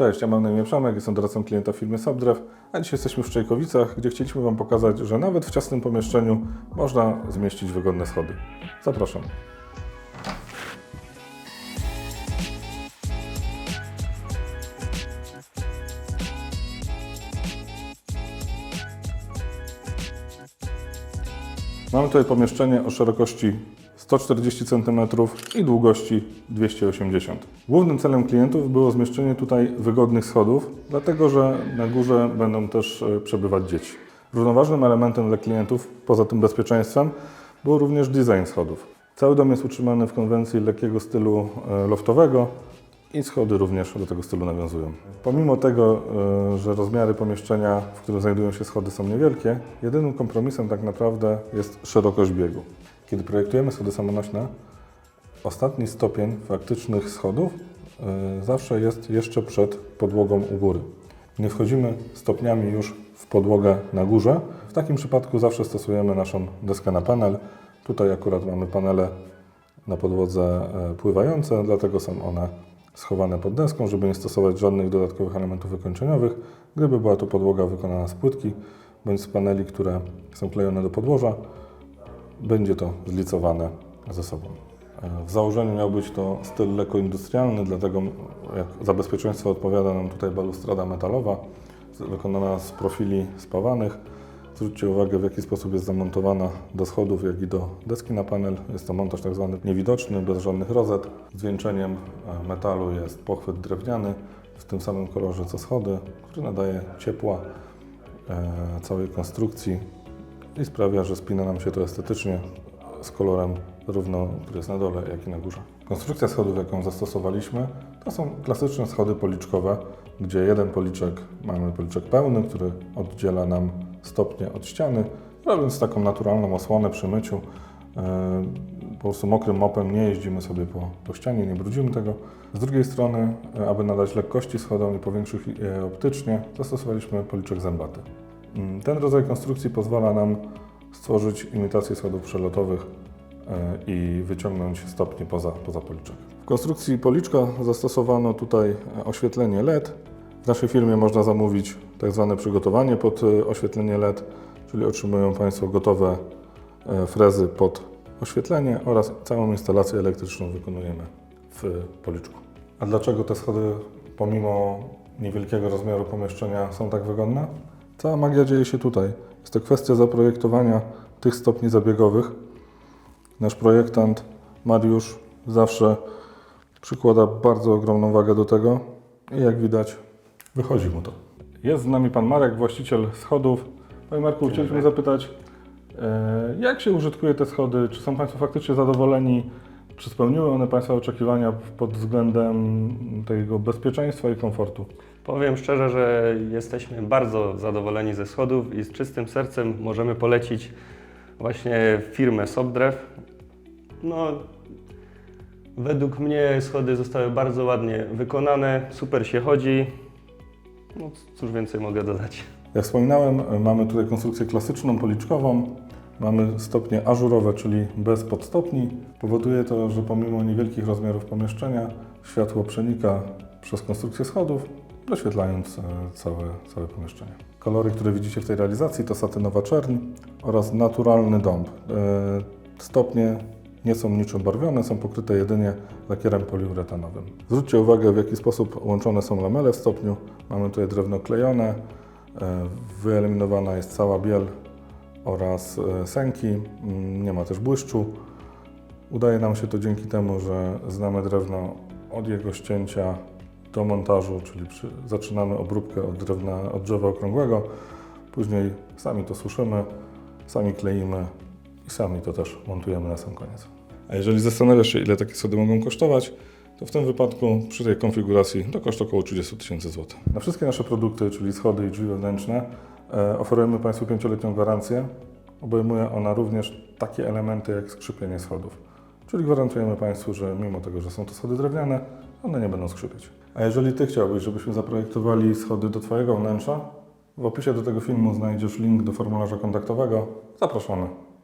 Cześć, ja mam na imię Przemek, jestem doradcą klienta firmy Subdrew, a dzisiaj jesteśmy w Szczejkowicach, gdzie chcieliśmy Wam pokazać, że nawet w ciasnym pomieszczeniu można zmieścić wygodne schody. Zapraszam. Mamy tutaj pomieszczenie o szerokości 140 cm i długości 280 Głównym celem klientów było zmieszczenie tutaj wygodnych schodów, dlatego że na górze będą też e, przebywać dzieci. Równoważnym elementem dla klientów, poza tym bezpieczeństwem, był również design schodów. Cały dom jest utrzymany w konwencji lekkiego stylu e, loftowego i schody również do tego stylu nawiązują. Pomimo tego, e, że rozmiary pomieszczenia, w którym znajdują się schody są niewielkie, jedynym kompromisem tak naprawdę jest szerokość biegu. Kiedy projektujemy schody samonośne, ostatni stopień faktycznych schodów e, zawsze jest jeszcze przed podłogą u góry. Nie wchodzimy stopniami już w podłogę na górze. W takim przypadku zawsze stosujemy naszą deskę na panel. Tutaj akurat mamy panele na podłodze e, pływające, dlatego są one schowane pod deską, żeby nie stosować żadnych dodatkowych elementów wykończeniowych. Gdyby była to podłoga wykonana z płytki bądź z paneli, które są klejone do podłoża, będzie to zlicowane ze sobą. E, W założeniu miał być to styl lekko industrialny, dlatego jak za bezpieczeństwo odpowiada nam tutaj balustrada metalowa, wykonana z profili spawanych. Zwróćcie uwagę, w jaki sposób jest zamontowana do schodów, jak i do deski na panel. Jest to montaż tak zwany niewidoczny, bez żadnych rozet. Zwieńczeniem e, metalu jest pochwyt drewniany w tym samym kolorze co schody, który nadaje ciepła e, całej konstrukcji i sprawia, że spina nam się to estetycznie z kolorem równo, który jest na dole, jak i na górze. Konstrukcja schodów, jaką zastosowaliśmy, to są klasyczne schody policzkowe, gdzie jeden policzek, mamy policzek pełny, który oddziela nam stopnie od ściany, robiąc taką naturalną osłonę przy myciu. e, Po prostu mokrym mopem nie jeździmy sobie po, po ścianie, nie brudzimy tego. Z drugiej strony, e, aby nadać lekkości schodom i powiększyć je optycznie, zastosowaliśmy policzek zębaty. Mm, Ten rodzaj konstrukcji pozwala nam stworzyć imitację schodów przelotowych e, i wyciągnąć stopnie poza, poza policzek. W konstrukcji policzka zastosowano tutaj e, oświetlenie LED. W naszej firmie można zamówić tak zwane przygotowanie pod e, oświetlenie LED, czyli otrzymują Państwo gotowe frezy pod oświetlenie oraz całą instalację elektryczną wykonujemy w policzku. A dlaczego te schody pomimo niewielkiego rozmiaru pomieszczenia są tak wygodne? Cała magia dzieje się tutaj. Jest to kwestia zaprojektowania tych stopni zabiegowych. Nasz projektant Mariusz zawsze przykłada bardzo ogromną wagę do tego i jak widać wychodzi mu to. Jest z nami pan Marek, właściciel schodów. Panie Marku, chcieliśmy zapytać, e, jak się użytkuje te schody? Czy są Państwo faktycznie zadowoleni? Czy spełniły one Państwa oczekiwania pod względem tego bezpieczeństwa i komfortu? Powiem szczerze, że jesteśmy bardzo zadowoleni ze schodów i z czystym sercem możemy polecić właśnie firmę Sobdrew. No, według mnie schody zostały bardzo ładnie wykonane, super się chodzi. No, cóż więcej mogę dodać. Jak wspominałem, mamy tutaj konstrukcję klasyczną, policzkową. Mamy stopnie ażurowe, czyli bez podstopni. Powoduje to, że pomimo niewielkich rozmiarów pomieszczenia, światło przenika przez konstrukcję schodów, doświetlając e, całe, całe pomieszczenie. Kolory, które widzicie w tej realizacji to satynowa czerń oraz naturalny dąb. E, Stopnie nie są niczym barwione, są pokryte jedynie lakierem poliuretanowym. Zwróćcie uwagę, w jaki sposób łączone są lamele w stopniu. Mamy tutaj drewno klejone, e, wyeliminowana jest cała biel oraz e, sęki, Mm, nie ma też błyszczu. Udaje nam się to dzięki temu, że znamy drewno od jego ścięcia do montażu, czyli przy, zaczynamy obróbkę od, drewna, od drzewa okrągłego, później sami to suszymy, sami kleimy i sami to też montujemy na sam koniec. A jeżeli zastanawiasz się, ile takie schody mogą kosztować, to w tym wypadku przy tej konfiguracji to koszt około 30 tysięcy złotych. Na wszystkie nasze produkty, czyli schody i drzwi wewnętrzne, oferujemy Państwu 5-letnią gwarancję. Obejmuje ona również takie elementy jak skrzypienie schodów. Czyli gwarantujemy Państwu, że mimo tego, że są to schody drewniane, one nie będą skrzypieć. A jeżeli Ty chciałbyś, żebyśmy zaprojektowali schody do Twojego wnętrza, w opisie do tego filmu znajdziesz link do formularza kontaktowego. Zapraszamy.